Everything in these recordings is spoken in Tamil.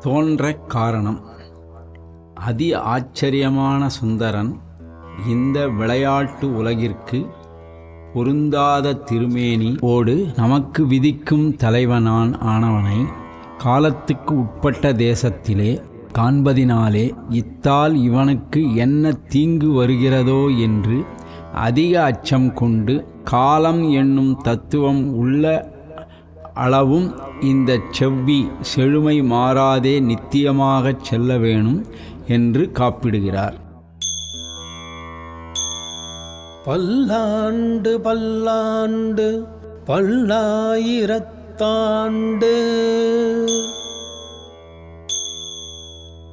தோன்ற காரணம். அதி ஆச்சரியமான சுந்தரன் இந்த விளையாட்டு உலகிற்கு பொருந்தாத திருமேனி ஓடு நமக்கு விதிக்கும் தலைவனான் ஆனவனை காலத்துக்கு உட்பட்ட தேசத்திலே காண்பதினாலே இத்தால் இவனுக்கு என்ன தீங்கு வருகிறதோ என்று அதிக அச்சம் கொண்டு காலம் என்னும் தத்துவம் உள்ள அளவும் இந்த செவ்வி செழுமை மாறாதே நித்தியமாகச் செல்ல வேணும் என்று காப்பிடுகிறார். பல்லாண்டு பல்லாண்டு பல்லாயிரத்தாண்டு.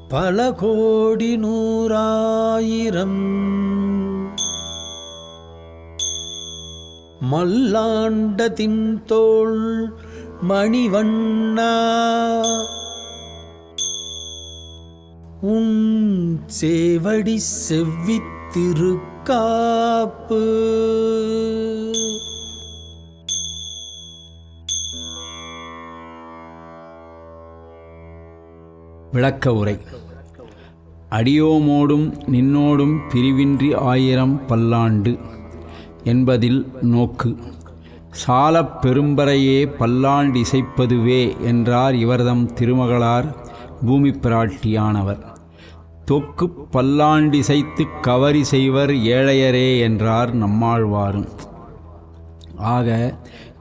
பல கோடி நூறாயிரம். மல்லாண்ட தின்தோள் மணிவண்ணா. உன் சேவடி செவ்வித்திருக்காப்பு விளக்க உரை. அடியோமோடும் நின்னோடும் பிரிவின்றி ஆயிரம் பல்லாண்டு என்பதில் நோக்கு. சாலப் பெரும்பறையே பல்லாண்டிசைப்பதுவே என்றார் இவர்தம் திருமகளார் பூமி பிராட்டியானவர் தொக்கு பல்லாண்டிசைத்து கவரி செய்வர் ஏழையரே என்றார் நம்மாழ்வாரும். ஆக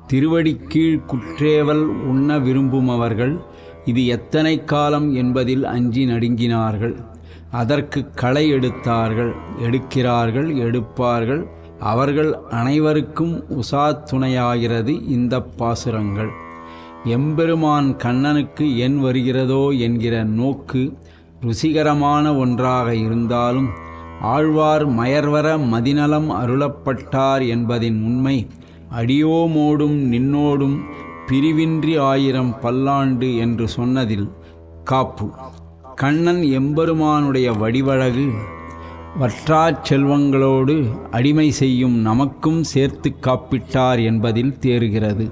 திருவடிக்கீழ் குற்றேவல் உண்ண விரும்புமவர்கள் இது எத்தனை காலம் என்பதில் அஞ்சி நடுங்கினார்கள். அதற்கு களை எடுத்தார்கள் எடுக்கிறார்கள் எடுப்பார்கள் அவர்கள் அனைவருக்கும் உசா துணையாகிறது இந்த பாசுரங்கள். எம்பெருமான் கண்ணனுக்கு என் வருகிறதோ என்கிற நோக்கு ருசிகரமான ஒன்றாக இருந்தாலும் ஆழ்வார் மயர்வர மதிநலம் அருளப்பட்டார் என்பதின் உண்மை அடியோமோடும் நின்னோடும் பிரிவின்றி ஆயிரம் பல்லாண்டு என்று சொன்னதில் காப்பு. கண்ணன் எம்பெருமானுடைய வடிவழகு வற்றாச் செல்வங்களோடு அடிமை செய்யும் நமக்கும் சேர்த்து காப்பிட்டார் என்பதில் தேறுகிறது.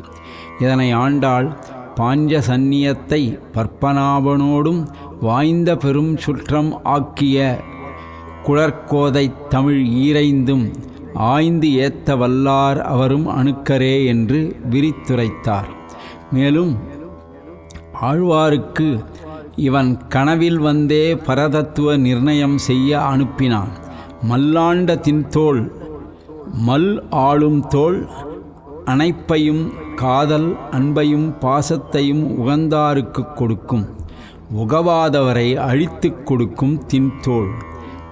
இதனை ஆண்டாள் பாஞ்ச சந்நியத்தை பற்பனாபனோடும் வாய்ந்த பெரும் சுற்றம் ஆக்கிய குளர்கோதை தமிழ் ஈரைந்தும் ஆய்ந்து ஏத்த வல்லார் அவரும் அணுக்கரே என்று விரித்துரைத்தார். மேலும் ஆழ்வாருக்கு இவன் கனவில் வந்தே பரதத்துவ நிர்ணயம் செய்ய அனுப்பினான். மல்லாண்ட தின்தோல் மல் ஆளும் தோல் அணைப்பையும் காதல் அன்பையும் பாசத்தையும் உகந்தாருக்கு கொடுக்கும். உகவாதவரை அழித்துக் கொடுக்கும் தின்தோல்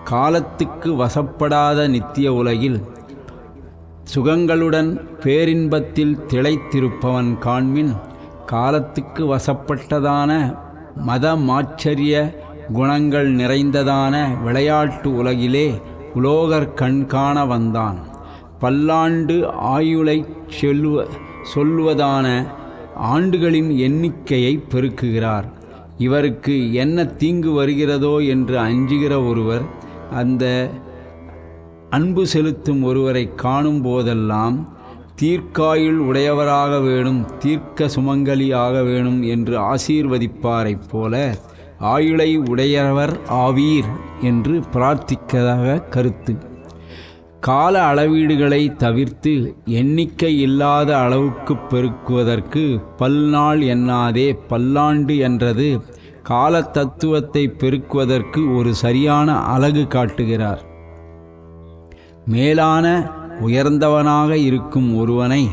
காலத்துக்கு வசப்படாத நித்திய உலகில் சுகங்களுடன் பேரின்பத்தில் திளைத்திருப்பவன் காண்மின் காலத்துக்கு வசப்பட்டதான மத மாச்சரிய குணங்கள் நிறைந்ததான விளையாட்டு உலகிலே உலோகர் கண்காண வந்தான். பல்லாண்டு ஆயுளை செல்வ சொல்வதான ஆண்டுகளின் எண்ணிக்கையை பெருக்குகிறார். இவருக்கு என்ன தீங்கு வருகிறதோ என்று அஞ்சுகிற ஒருவர் அந்த அன்பு செலுத்தும் ஒருவரை காணும் போதெல்லாம் தீர்க்காயுள் உடையவராக வேணும் தீர்க்க சுமங்கலியாக வேணும் என்று ஆசீர்வதிப்பாரைப் போல ஆயுளை உடையவர் ஆவீர் என்று பிரார்த்திக்கதாக கருத்து. கால அளவீடுகளை தவிர்த்து எண்ணிக்கை இல்லாத அளவுக்கு பெருக்குவதற்கு பல்நாள் எண்ணாதே பல்லாண்டு என்றது கால தத்துவத்தை பெருக்குவதற்கு ஒரு சரியான அழகு காட்டுகிறார். மேலான உயர்ந்தவனாக இருக்கும் ஒருவனை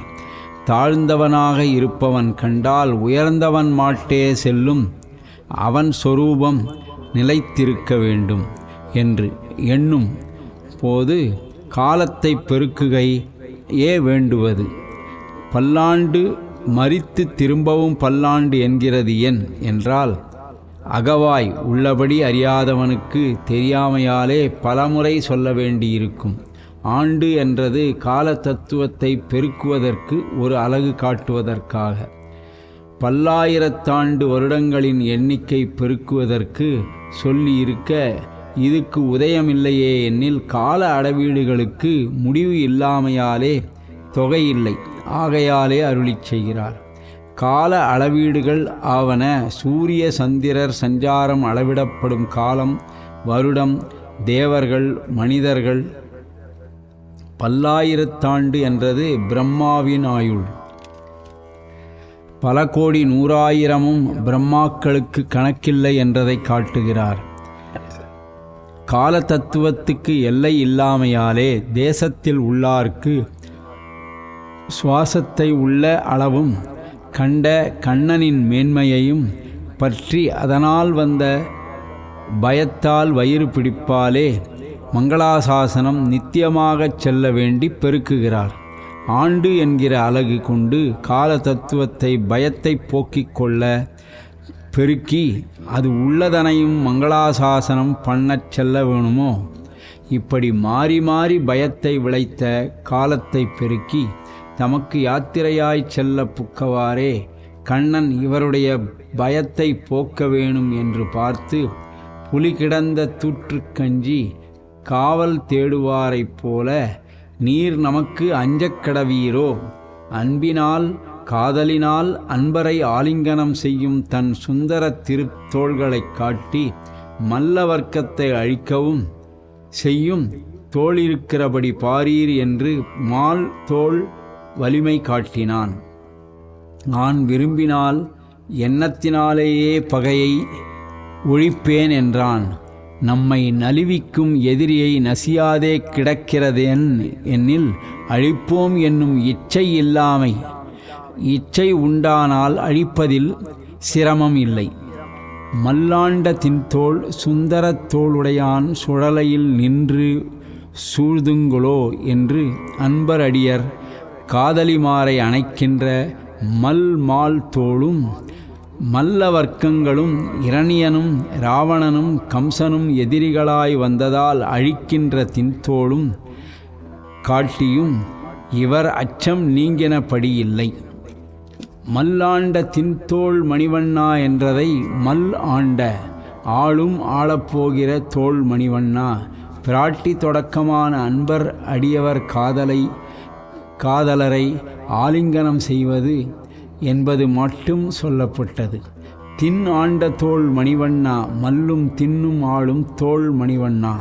தாழ்ந்தவனாக இருப்பவன் கண்டால் உயர்ந்தவன் மாட்டே செல்லும். அவன் சொரூபம் நிலைத்திருக்க வேண்டும் என்று எண்ணும் போது காலத்தை பெருக்குகை ஏ வேண்டுவது. பல்லாண்டு மறித்து திரும்பவும் பல்லாண்டு என்கிறது என் என்றால் அகவாய் உள்ளபடி அறியாதவனுக்கு தெரியாமையாலே பலமுறை சொல்ல வேண்டியிருக்கும். ஆண்டு என்றது கால தத்துவத்தை பெருக்குவதற்கு ஒரு அழகு காட்டுவதற்காக. பல்லாயிரத்தாண்டு வருடங்களின் எண்ணிக்கை பெருக்குவதற்கு சொல்லியிருக்க இதுக்கு உதயமில்லையே எனில் கால அடவீடுகளுக்கு முடிவு இல்லாமையாலே தொகையில்லை ஆகையாலே அருளிச் செய்கிறார். கால அளவீடுகள் ஆவன சூரிய சந்திரர் சஞ்சாரம் அளவிடப்படும் காலம் வருடம் தேவர்கள் மனிதர்கள் பல்லாயிரத்தாண்டு என்றது பிரம்மாவின் ஆயுள். பல கோடி நூறாயிரமும் பிரம்மாக்களுக்கு கணக்கில்லை என்றதை காட்டுகிறார். கால தத்துவத்துக்கு எல்லை இல்லாமையாலே தேசத்தில் உள்ளார்க்கு சுவாசத்தை உள்ள அளவும் கண்ட கண்ணனின் மேன்மையையும் பற்றி அதனால் வந்த பயத்தால் வயிறு பிடிப்பாலே மங்களாசாசனம் நித்தியமாகச் செல்ல வேண்டி பெருக்குகிறார். ஆண்டு என்கிற அழகு கொண்டு கால தத்துவத்தை பயத்தை போக்கிக் கொள்ள பெருக்கி அது உள்ளதனையும் மங்களாசாசனம் பண்ணச் செல்ல வேணுமோ? இப்படி மாறி மாறி பயத்தை விளைத்த காலத்தை பெருக்கி தமக்கு யாத்திரையாய்ச் செல்ல புக்கவாறே கண்ணன் இவருடைய பயத்தை போக்க வேணும் என்று பார்த்து புலி கிடந்த தூற்றுக்கஞ்சி காவல் தேடுவாரைப் போல நீர் நமக்கு அஞ்சக் கடவீரோ? அன்பினால் காதலினால் அன்பரை ஆலிங்கனம் செய்யும் தன் சுந்தர திருத்தோள்களைக் காட்டி மல்ல வர்க்கத்தை அழிக்கவும் செய்யும் தோளிருக்கிறபடி பாரீர் என்று மால் தோல் வலிமை காட்டினான். நான் விரும்பினால் எண்ணத்தினாலேயே பகையை ஒழிப்பேன் என்றான். நம்மை நலிவிக்கும் எதிரியை நசியாதே கிடக்கிறதேன் என்னில் அழிப்போம் என்னும் இச்சை இல்லாமை. இச்சை உண்டானால் அழிப்பதில் சிரமம் இல்லை. மல்லாண்ட தின்தோள் சுந்தரத் தோளுடையான் சுழலையில் நின்று சூழ்துங்களோ என்று அன்பர் அடியர் காதலிமாரை அணைக்கின்ற மல் மால் தோளும் மல்ல வர்க்கங்களும் இரணியனும் இராவணனும் கம்சனும் எதிரிகளாய் வந்ததால் அழிக்கின்ற தின்தோளும் காட்டியும் இவர் அச்சம் நீங்கினபடியில்லை மல்லாண்ட தின்தோள் மணிவண்ணா என்றதை மல் ஆண்ட ஆளும் ஆளப்போகிற தோல் மணிவண்ணா பிராட்டி தொடக்கமான அன்பர் அடியவர் காதலை காதலரை ஆலிங்கனம் செய்வது என்பது மட்டும் சொல்லப்பட்டது. தின் ஆண்ட தோல் மணிவண்ணா மல்லும் தின்னும் ஆளும் தோல் மணிவண்ணா.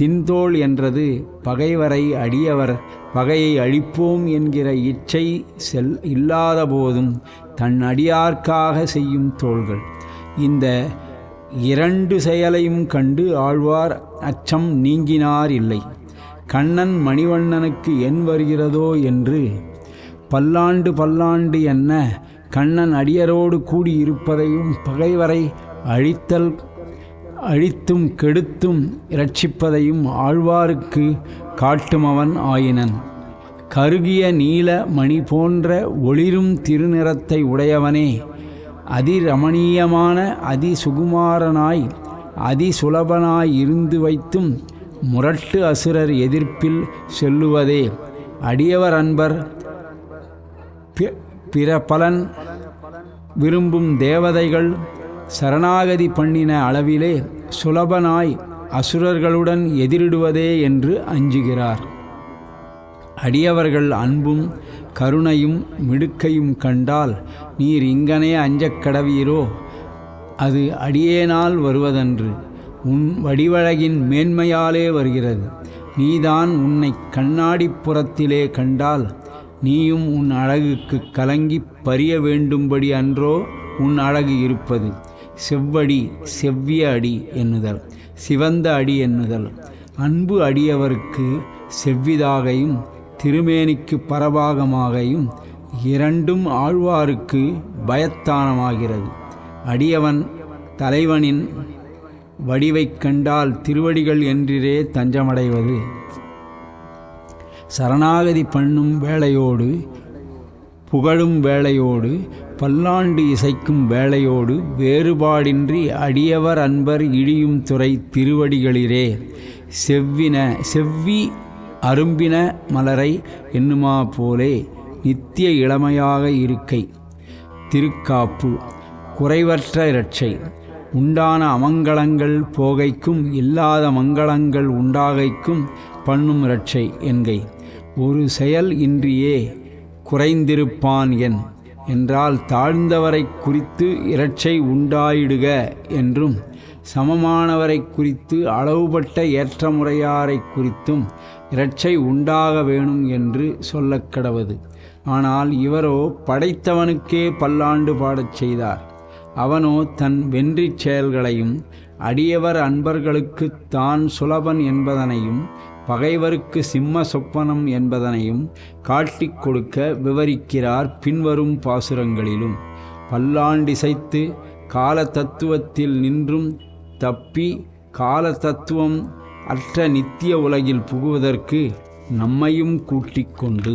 தின்தோல் என்றது பகைவரை அடியவர் பகையை அழிப்போம் என்கிற இச்சை செல் இல்லாத போதும் தன் அடியார்க்காக செய்யும் தோள்கள். இந்த இரண்டு செயலையும் கண்டு ஆழ்வார் அச்சம் நீங்கினார் இல்லை. கண்ணன் மணிவண்ணனுக்கு என் வருகிறதோ என்று பல்லாண்டு பல்லாண்டு என்ன கண்ணன் அடியரோடு கூடியிருப்பதையும் பகைவரை அழித்தல் அழித்தும் கெடுத்தும் இரட்சிப்பதையும் ஆழ்வாருக்கு காட்டுமவன் ஆயினன். கருகிய நீல மணி போன்ற ஒளிரும் திருநிறத்தை உடையவனே அதிரமணீயமான அதிசுகுமாரனாய் அதிசுலபனாய் இருந்து வைத்தும் முரட்டு அசுரர் எதிர்ப்பில் செல்லுவதே அடியவர் அன்பர் பிற பலன் விரும்பும் தேவதைகள் சரணாகதி பண்ணின அளவிலே சுலபனாய் அசுரர்களுடன் எதிரிடுவதே என்று அஞ்சுகிறார். அடியவர்கள் அன்பும் கருணையும் மிடுக்கையும் கண்டால் நீர் இங்கனே அஞ்சக் கடவீரோ? அது அடியேனால் வருவதன்று. உன் வடிவழகின் மேன்மையாலே வருகிறது. நீதான் உன்னை கண்ணாடிப்புறத்திலே கண்டால் நீயும் உன் அழகுக்கு கலங்கி பறிய வேண்டும்படி அன்றோ உன் அழகு இருப்பது. செவ்வடி செவ்விய அடி எண்ணுதல் சிவந்த அடி எண்ணுதல் அன்பு அடியவருக்கு செவ்விதாகையும் திருமேனிக்கு பரபாகமாகையும் இரண்டும் ஆழ்வாருக்கு பயத்தானமாகிறது. அடியவன் தலைவனின் வடிவைக் கண்டால் திருவடிகள் என்றிரே தஞ்சமடைவது. சரணாகதி பண்ணும் வேளையோடு புகழும் வேளையோடு பல்லாண்டு இசைக்கும் வேளையோடு வேறுபாடின்றி அடியவர் அன்பர் இழியும் துறை திருவடிகளிரே செவ்வின செவ்வி அரும்பின மலரை என்னுமா போலே நித்திய இளமையாக இருக்கை. திருக்காப்பு குறைவற்ற இரட்சை. உண்டான அமங்கலங்கள் போகைக்கும் இல்லாத மங்களங்கள் உண்டாகைக்கும் பண்ணும் இரட்சை என்கை. ஒரு செயல் இன்றியே குறைந்திருப்பான் என். என்றால் தாழ்ந்தவரை குறித்து இரட்சை உண்டாயிடுக என்றும் சமமானவரை குறித்து அளவுபட்ட ஏற்றமுறையாரை குறித்தும் இரட்சை உண்டாக வேணும் என்று சொல்லக் கடவது. ஆனால் இவரோ படைத்தவனுக்கே பல்லாண்டு பாடச் செய்தார். அவனோ தன் வென்றிச் செயல்களையும் அடியவர் அன்பர்களுக்கு தான் சுலபன் என்பதனையும் பகைவருக்கு சிம்ம சொப்பனம் என்பதனையும் காட்டிக் கொடுக்க விவரிக்கிறார் பின்வரும் பாசுரங்களிலும். பல்லாண்டிசைத்து கால தத்துவத்தில் நின்றும் தப்பி கால தத்துவம் அற்ற நித்திய உலகில் புகுவதற்கு நம்மையும் கூட்டிக் கொண்டு.